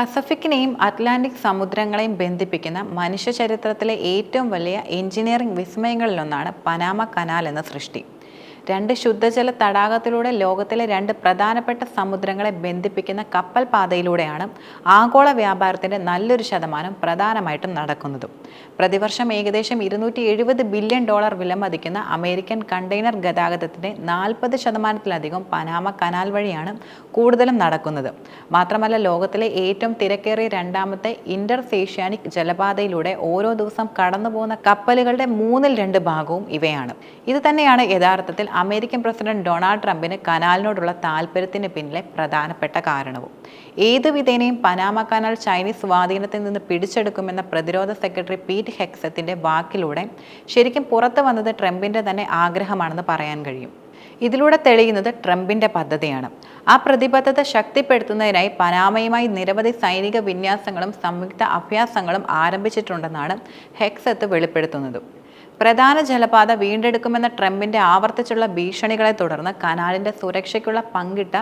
പസഫിക്കിനെയും Atlantic സമുദ്രങ്ങളെയും ബന്ധിപ്പിക്കുന്ന മനുഷ്യ ചരിത്രത്തിലെ ഏറ്റവും വലിയ എഞ്ചിനീയറിംഗ് വിസ്മയങ്ങളിലൊന്നാണ് പനാമ കനാൽ എന്ന സൃഷ്ടി. രണ്ട് ശുദ്ധജല തടാകത്തിലൂടെ ലോകത്തിലെ രണ്ട് പ്രധാനപ്പെട്ട സമുദ്രങ്ങളെ ബന്ധിപ്പിക്കുന്ന കപ്പൽ പാതയിലൂടെയാണ് ആഗോള വ്യാപാരത്തിന്റെ നല്ലൊരു ശതമാനം പ്രധാനമായിട്ടും നടക്കുന്നത്. പ്രതിവർഷം ഏകദേശം ഇരുന്നൂറ്റി എഴുപത് ബില്യൺ ഡോളർ വിലമതിക്കുന്ന അമേരിക്കൻ കണ്ടെയ്നർ ഗതാഗതത്തിന്റെ നാൽപ്പത് ശതമാനത്തിലധികം പനാമ കനാൽ വഴിയാണ് കൂടുതലും നടക്കുന്നത്. മാത്രമല്ല ലോകത്തിലെ ഏറ്റവും തിരക്കേറിയ രണ്ടാമത്തെ ഇന്റർ സേഷ്യാനിക് ജലപാതയിലൂടെ ഓരോ ദിവസം കടന്നുപോകുന്ന കപ്പലുകളുടെ മൂന്നിൽ രണ്ട് ഭാഗവും ഇവയാണ്. ഇത് തന്നെയാണ് യഥാർത്ഥത്തിൽ അമേരിക്കൻ പ്രസിഡന്റ് ഡൊണാൾഡ് ട്രംപിന് കനാലിനോടുള്ള താല്പര്യത്തിന് പിന്നിലെ പ്രധാനപ്പെട്ട കാരണവും. ഏത് വിധേനയും പനാമ കനാൽ ചൈനീസ് സ്വാധീനത്തിൽ നിന്ന് പിടിച്ചെടുക്കുമെന്ന പ്രതിരോധ സെക്രട്ടറി പീറ്റ് ഹെക്സത്തിന്റെ വാക്കിലൂടെ ശരിക്കും പുറത്തു വന്നത് ട്രംപിന്റെ തന്നെ ആഗ്രഹമാണെന്ന് പറയാൻ കഴിയും. ഇതിലൂടെ തെളിയുന്നത് ട്രംപിന്റെ പദ്ധതിയാണ്. ആ പ്രതിബദ്ധത ശക്തിപ്പെടുത്തുന്നതിനായി പനാമയുമായി നിരവധി സൈനിക വിന്യാസങ്ങളും സംയുക്ത അഭ്യാസങ്ങളും ആരംഭിച്ചിട്ടുണ്ടെന്നാണ് ഹെക്സത്ത് വെളിപ്പെടുത്തുന്നത്. പ്രധാന ജലപാത വീണ്ടെടുക്കുമെന്ന ട്രംപിന്റെ ആവർത്തിച്ചുള്ള ഭീഷണികളെ തുടർന്ന് കനാലിന്റെ സുരക്ഷയ്ക്കുള്ള പങ്കിട്ട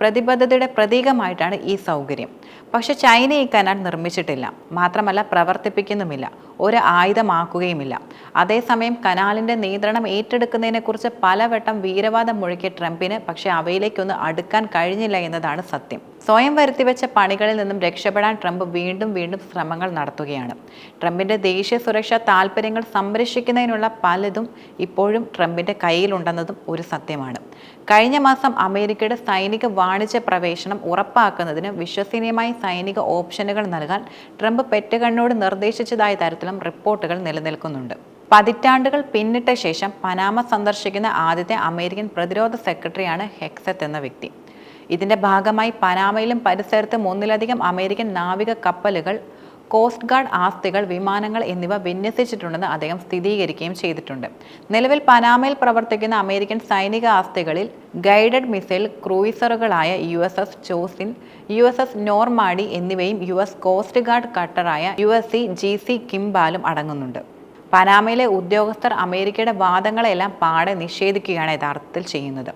പ്രതിബദ്ധതയുടെ പ്രതീകമായിട്ടാണ് ഈ സൗകര്യം. പക്ഷെ ചൈന ഈ കനാൽ നിർമ്മിച്ചിട്ടില്ല. മാത്രമല്ല പ്രവർത്തിപ്പിക്കുന്നുമില്ല. ഒരു ആയുധമാക്കുകയുമില്ല. അതേസമയം കനാലിന്റെ നിയന്ത്രണം ഏറ്റെടുക്കുന്നതിനെക്കുറിച്ച് പലവട്ടം വീരവാദം മുഴക്കിയ ട്രംപിന് പക്ഷേ അവയിലേക്കൊന്ന് അടുക്കാൻ കഴിഞ്ഞില്ല എന്നതാണ് സത്യം. സ്വയം വരുത്തിവെച്ച പണികളിൽ നിന്നും രക്ഷപ്പെടാൻ ട്രംപ് വീണ്ടും വീണ്ടും ശ്രമങ്ങൾ നടത്തുകയാണ്. ട്രംപിന്റെ ദേശീയ സുരക്ഷാ താൽപ്പര്യങ്ങൾ സംരക്ഷിക്കുന്നതിനുള്ള പലതും ഇപ്പോഴും ട്രംപിന്റെ കയ്യിലുണ്ടെന്നതും ഒരു സത്യമാണ്. കഴിഞ്ഞ മാസം അമേരിക്കയുടെ സൈനിക വാണിജ്യ പ്രവേശനം ഉറപ്പാക്കുന്നതിന് വിശ്വസനീയമായി സൈനിക ഓപ്ഷനുകൾ നൽകാൻ ട്രംപ് പെറ്റുകണ്ണോട് നിർദ്ദേശിച്ചതായ തരത്തിലും റിപ്പോർട്ടുകൾ നിലനിൽക്കുന്നുണ്ട്. പതിറ്റാണ്ടുകൾ പിന്നിട്ട ശേഷം പനാമ സന്ദർശിക്കുന്ന ആദ്യത്തെ അമേരിക്കൻ പ്രതിരോധ സെക്രട്ടറിയാണ് ഹെക്സത്ത് എന്ന വ്യക്തി. ഇതിന്റെ ഭാഗമായി പനാമയിലും പരിസരത്തും ഒന്നിലധികം അമേരിക്കൻ നാവിക കപ്പലുകൾ കോസ്റ്റ് ഗാർഡ് ആസ്തികൾ വിമാനങ്ങൾ എന്നിവ വിന്യസിച്ചിട്ടുണ്ടെന്ന് അദ്ദേഹം സ്ഥിരീകരിക്കുകയും ചെയ്തിട്ടുണ്ട്. നിലവിൽ പനാമയിൽ പ്രവർത്തിക്കുന്ന അമേരിക്കൻ സൈനിക ആസ്തികളിൽ guided missile ക്രൂയിസറുകളായ U S S Chosin U S S Normandy എന്നിവയും U S coast guard കട്ടറായ U S C G C കിംബാലും അടങ്ങുന്നുണ്ട്. പനാമയിലെ ഉദ്യോഗസ്ഥർ അമേരിക്കയുടെ വാദങ്ങളെല്ലാം പാടെ നിഷേധിക്കുകയാണ് യഥാർത്ഥത്തിൽ ചെയ്യുന്നത്.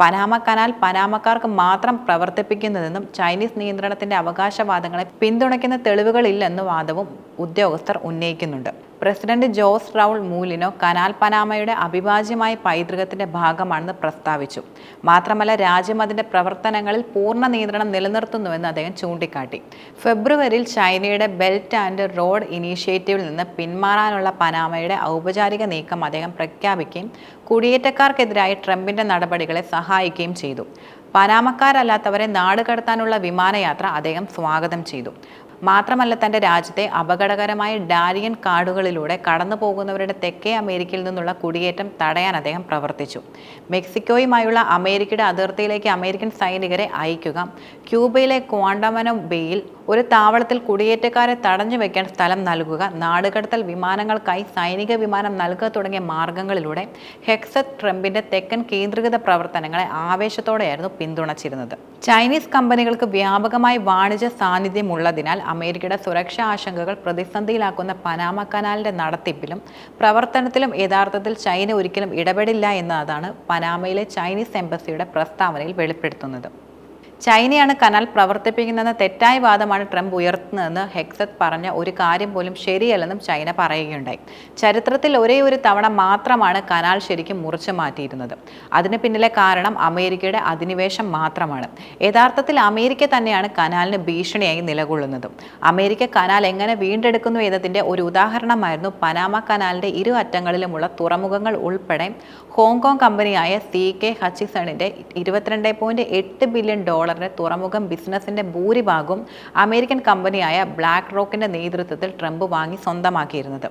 പനാമ കനാൽ പനാമക്കാർക്ക് മാത്രം പ്രവർത്തിപ്പിക്കുന്നതെന്നും ചൈനീസ് നിയന്ത്രണത്തിന്റെ അവകാശവാദങ്ങളെ പിന്തുണയ്ക്കുന്ന തെളിവുകളില്ലെന്ന വാദവും ഉദ്യോഗസ്ഥർ ഉന്നയിക്കുന്നുണ്ട്. President Jose Raul Mulino canal പനാമയുടെ അവിഭാജ്യമായ പൈതൃകത്തിന്റെ ഭാഗമാണെന്ന് പ്രസ്താവിച്ചു. മാത്രമല്ല രാജ്യം അതിന്റെ പ്രവർത്തനങ്ങളിൽ പൂർണ നിയന്ത്രണം നിലനിർത്തുന്നുവെന്ന് അദ്ദേഹം ചൂണ്ടിക്കാട്ടി. ഫെബ്രുവരിയിൽ ചൈനയുടെ ബെൽറ്റ് ആൻഡ് റോഡ് ഇനീഷ്യേറ്റീവിൽ നിന്ന് പിന്മാറാനുള്ള പനാമയുടെ ഔപചാരിക നീക്കം അദ്ദേഹം പ്രഖ്യാപിക്കുകയും കുടിയേറ്റക്കാർക്കെതിരായ ട്രംപിന്റെ നടപടികളെ സഹായിക്കുകയും ചെയ്തു. പനാമക്കാരല്ലാത്തവരെ നാട് കടത്താനുള്ള വിമാനയാത്ര അദ്ദേഹം സ്വാഗതം ചെയ്തു. മാത്രമല്ല തന്റെ രാജ്യത്തെ അപകടകരമായ ഡാരിയൻ കാടുകളിലൂടെ കടന്നു പോകുന്നവരുടെ തെക്കേ അമേരിക്കയിൽ നിന്നുള്ള കുടിയേറ്റം തടയാൻ അദ്ദേഹം പ്രവർത്തിച്ചു. മെക്സിക്കോയുമായുള്ള അമേരിക്കയുടെ അതിർത്തിയിലേക്ക് അമേരിക്കൻ സൈനികരെ അയക്കുക ക്യൂബയിലെ ക്വാണ്ടമനോ ബേയിൽ ഒരു താവളത്തിൽ കുടിയേറ്റക്കാരെ തടഞ്ഞു വയ്ക്കാൻ സ്ഥലം നൽകുക നാടുകടത്തൽ വിമാനങ്ങൾക്കായി സൈനിക വിമാനം നൽകുക തുടങ്ങിയ മാർഗങ്ങളിലൂടെ ഹെക്സത് ട്രംപിന്റെ തെക്കൻ കേന്ദ്രീകൃത പ്രവർത്തനങ്ങളെ ആവേശത്തോടെയായിരുന്നു പിന്തുണച്ചിരുന്നത്. ചൈനീസ് കമ്പനികൾക്ക് വ്യാപകമായി വാണിജ്യ സാന്നിധ്യമുള്ളതിനാൽ അമേരിക്കയുടെ സുരക്ഷാ ആശങ്കകൾ പ്രതിസന്ധിയിലാക്കുന്ന പനാമ കനാലിന്റെ നടത്തിപ്പിലും പ്രവർത്തനത്തിലും യഥാർത്ഥത്തിൽ ചൈന ഒരിക്കലും ഇടപെടില്ല എന്നതാണ് പനാമയിലെ ചൈനീസ് എംബസിയുടെ പ്രസ്താവനയിൽ വെളിപ്പെടുത്തുന്നത്. ചൈനയാണ് കനാൽ പ്രവർത്തിപ്പിക്കുന്നതെന്ന തെറ്റായ വാദമാണ് ട്രംപ് ഉയർത്തുന്നതെന്ന് ഹെക്സത്ത് പറഞ്ഞ ഒരു കാര്യം പോലും ശരിയല്ലെന്നും ചൈന പറയുകയുണ്ടായി. ചരിത്രത്തിൽ ഒരേ ഒരു തവണ മാത്രമാണ് കനാൽ ശരിക്കും മുറിച്ചു മാറ്റിയിരുന്നത്. അതിന് പിന്നിലെ കാരണം അമേരിക്കയുടെ അധിനിവേശം മാത്രമാണ്. യഥാർത്ഥത്തിൽ അമേരിക്ക തന്നെയാണ് കനാലിന് ഭീഷണിയായി നിലകൊള്ളുന്നതും. അമേരിക്ക കനാൽ എങ്ങനെ വീണ്ടെടുക്കുന്നു എന്നതിന്റെ ഒരു ഉദാഹരണമായിരുന്നു പനാമ കനാലിന്റെ ഇരു അറ്റങ്ങളിലുമുള്ള തുറമുഖങ്ങൾ ഉൾപ്പെടെ ഹോങ്കോങ് കമ്പനിയായ സി കെ ഹച്ചിസണിന്റെ ഇരുപത്തിരണ്ട് പോയിന്റ് എട്ട് ബില്യൺ ഡോളറിന്റെ തുറമുഖം ബിസിനസിന്റെ ഭൂരിഭാഗവും അമേരിക്കൻ കമ്പനിയായ ബ്ലാക്ക് റോക്കിന്റെ നേതൃത്വത്തിൽ ട്രംപ് വാങ്ങി സ്വന്തമാക്കിയിരുന്നത്.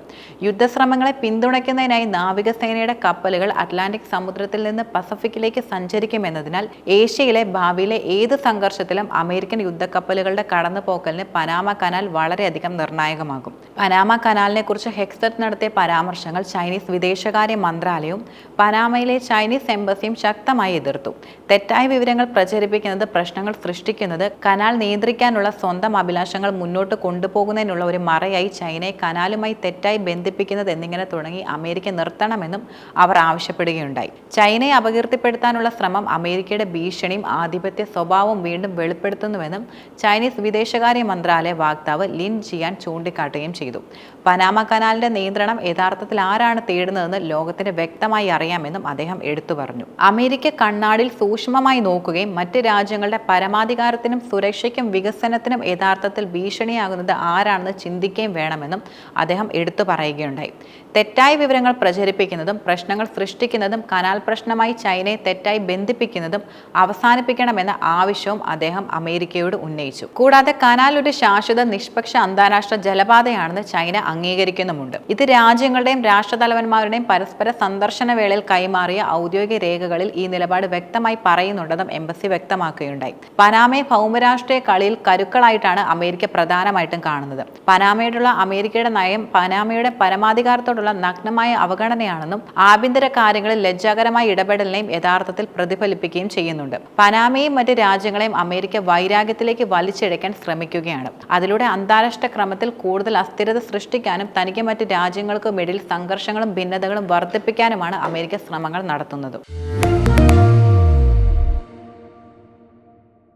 യുദ്ധശ്രമങ്ങളെ പിന്തുണയ്ക്കുന്നതിനായി നാവികസേനയുടെ കപ്പലുകൾ അറ്റ്ലാന്റിക് സമുദ്രത്തിൽ നിന്ന് പസഫിക്കിലേക്ക് സഞ്ചരിക്കുമെന്നതിനാൽ ഏഷ്യയിലെ ഭാവിയിലെ ഏത് സംഘർഷത്തിലും അമേരിക്കൻ യുദ്ധക്കപ്പലുകളുടെ കടന്നുപോക്കലിന് പനാമ കനാൽ വളരെയധികം നിർണായകമാകും. പനാമ കനാലിനെ കുറിച്ച് ഹെക്സറ്റ് നടത്തിയ പരാമർശങ്ങൾ ചൈനീസ് വിദേശകാര്യ മന്ത്രാലയവും പനാമയിലെ ചൈനീസ് എംബസിയും ശക്തമായി എതിർത്തു. തെറ്റായ വിവരങ്ങൾ പ്രചരിപ്പിക്കുന്നത് പ്രശ്നങ്ങൾ സൃഷ്ടിക്കുന്നത് കനാൽ നിയന്ത്രിക്കാനുള്ള സ്വന്തം അഭിലാഷങ്ങൾ മുന്നോട്ട് കൊണ്ടുപോകുന്നതിനുള്ള ഒരു മറയായി ചൈനയെ കനാലുമായി തെറ്റായി ബന്ധിപ്പിക്കുന്നത് എന്നിങ്ങനെ തുടങ്ങി അമേരിക്ക നിർത്തണമെന്നും അവർ ആവശ്യപ്പെടുകയുണ്ടായി. ചൈനയെ അപകീർത്തിപ്പെടുത്താനുള്ള ശ്രമം അമേരിക്കയുടെ ഭീഷണിയും ആധിപത്യ സ്വഭാവവും വീണ്ടും വെളിപ്പെടുത്തുന്നുവെന്നും ചൈനീസ് വിദേശകാര്യ മന്ത്രാലയ വാക്താവ് ലിൻ ജിയാൻ ചൂണ്ടിക്കാട്ടുകയും ചെയ്തു. പനാമ കനാലിന്റെ നിയന്ത്രണം യഥാർത്ഥത്തിൽ ആരാണ് തേടുന്നതെന്ന് ലോകത്തിന് വ്യക്തമായി അറിയാമെന്നും അദ്ദേഹം എടുത്തു പറഞ്ഞു. അമേരിക്ക കണ്ണാടിൽ സൂക്ഷ്മമായി നോക്കുകയും മറ്റ് രാജ്യങ്ങളുടെ പരമാധികാരത്തിനും സുരക്ഷയ്ക്കും വികസനത്തിനും യഥാർത്ഥത്തിൽ ഭീഷണിയാകുന്നത് ആരാണെന്ന് ചിന്തിക്കുകയും വേണമെന്നും അദ്ദേഹം എടുത്തു പറയുകയുണ്ടായി. തെറ്റായ വിവരങ്ങൾ പ്രചരിപ്പിക്കുന്നതും പ്രശ്നങ്ങൾ സൃഷ്ടിക്കുന്നതും കനാൽ പ്രശ്നമായി ചൈനയെ തെറ്റായി ബന്ധിപ്പിക്കുന്നതും അവസാനിപ്പിക്കണമെന്ന ആവശ്യവും അദ്ദേഹം അമേരിക്കയോട് ഉന്നയിച്ചു. കൂടാതെ കനാൽ ഒരു ശാശ്വത നിഷ്പക്ഷ അന്താരാഷ്ട്ര ജലപാതയാണെന്ന് ചൈന അംഗീകരിക്കുന്നുമുണ്ട്. ഇത് രാജ്യങ്ങളുടെയും രാഷ്ട്രതലവന്മാരുടെയും പരസ്പര സന്ദർശന വേളയിൽ കൈമാറിയ ഔദ്യോഗിക രേഖകളിൽ ഈ നിലപാട് വ്യക്തമായി പറയുന്നുണ്ടെന്നും എംബസി വ്യക്തമാക്കുകയുണ്ടായി. പനാമയെ ഭൗമരാഷ്ട്രീയ കളിയിൽ കരുക്കളായിട്ടാണ് അമേരിക്ക പ്രധാനമായിട്ടും കാണുന്നത്. പനാമയോടുള്ള അമേരിക്കയുടെ നയം പനാമയുടെ പരമാധികാരത്തോടുള്ള നഗ്നമായ അവഗണനയാണെന്നും ആഭ്യന്തര കാര്യങ്ങളിൽ ലജ്ജാകരമായ ഇടപെടലിനെയും യഥാർത്ഥത്തിൽ പ്രതിഫലിപ്പിക്കുകയും ചെയ്യുന്നുണ്ട്. പനാമയും മറ്റ് രാജ്യങ്ങളെയും അമേരിക്ക വൈരാഗ്യത്തിലേക്ക് വലിച്ചിഴയ്ക്കാൻ ശ്രമിക്കുകയാണ്. അതിലൂടെ അന്താരാഷ്ട്ര ക്രമത്തിൽ കൂടുതൽ അസ്ഥിരത സൃഷ്ടിക്കാനും തനിക്ക് മറ്റ് രാജ്യങ്ങൾക്കുമിടയിൽ സംഘർഷങ്ങളും ഭിന്നതകളും വർദ്ധിപ്പിക്കാനുമാണ് അമേരിക്ക ശ്രമങ്ങൾ നടത്തുന്നത്.